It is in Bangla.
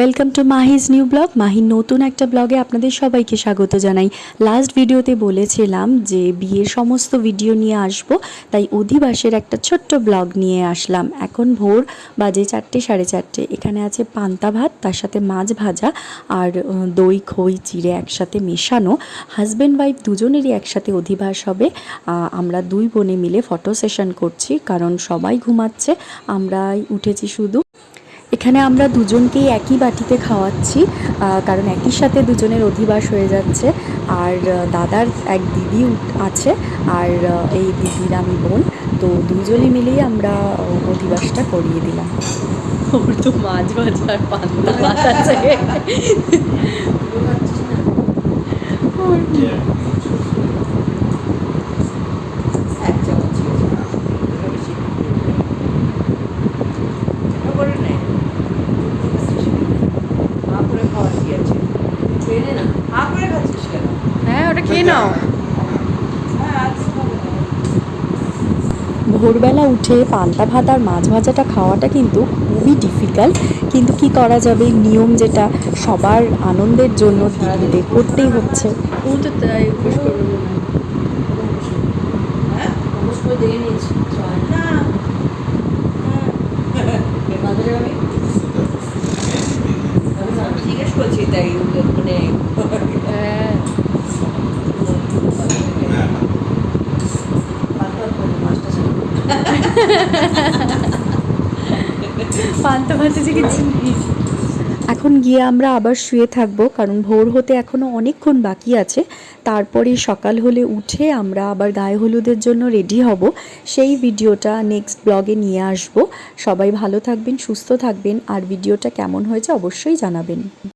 Welcome to Mahi's new blog মাহির নতুন একটা ব্লগে আপনাদের সবাইকে স্বাগত জানাই। লাস্ট ভিডিওতে বলেছিলাম যে, বিয়ের সমস্ত ভিডিও নিয়ে আসব, তাই অধিবাসের একটা ছোট্ট ব্লগ নিয়ে আসলাম। এখন ভোর বাজে চারটে, সাড়ে চারটে। এখানে আছে পান্তা ভাত, তার সাথে মাছ ভাজা আর দই, খই চিড়ে একসাথে মেশানো। হাজব্যান্ড ওয়াইফ দুজনেরই একসাথে অধিবাস হবে। আমরা দুই বোনে মিলে ফটো সেশন করছি, কারণ সবাই ঘুমাচ্ছে। আমরাই উঠেছি শুধু। এখানে আমরা দুজনকেই একই বাটিতে খাওয়াচ্ছি কারণ একই সাথে দুজনের অধিবাস হয়ে যাচ্ছে। আর দাদার এক দিদি আছে আর এই দিদির আমি বোন। তো দুজনে মিলেই আমরা অধিবাসটা করিয়ে দিলাম। ওর তো মাছ ভাজা আর পান্তা ভাত আছে। এক চামচ বেশি করে নে হা করে খাওয়া কি আছে? ট্রেনে না হা করে খাচ্ছিস কেন? হ্যাঁ ওটা খেয়ে নাও। হ্যাঁ। ভোরবেলা উঠে পান্তা ভাত আর মাছ ভাজাটা খাওয়াটা কিন্তু খুবই ডিফিকাল্ট কিন্তু কি করা যাবে? নিয়ম যেটা সবার আনন্দের জন্য দিদিদের করতেই হচ্ছে। হয়। দেখে নিয়েছি। না। মানে হ্যাঁ। মাছটা ছিল পান্তা ভাতে যে কিছু এখন গিয়ে আমরা আবার শুয়ে থাকব কারণ ভোর হতে এখনও অনেকক্ষণ বাকি আছে। তারপরে সকাল হলে উঠে আমরা আবার গায়ে হলুদের জন্য রেডি হব। সেই ভিডিওটা নেক্সট ব্লগে নিয়ে আসব। সবাই ভালো থাকবেন সুস্থ থাকবেন আর ভিডিওটা কেমন হয়েছে অবশ্যই জানাবেন।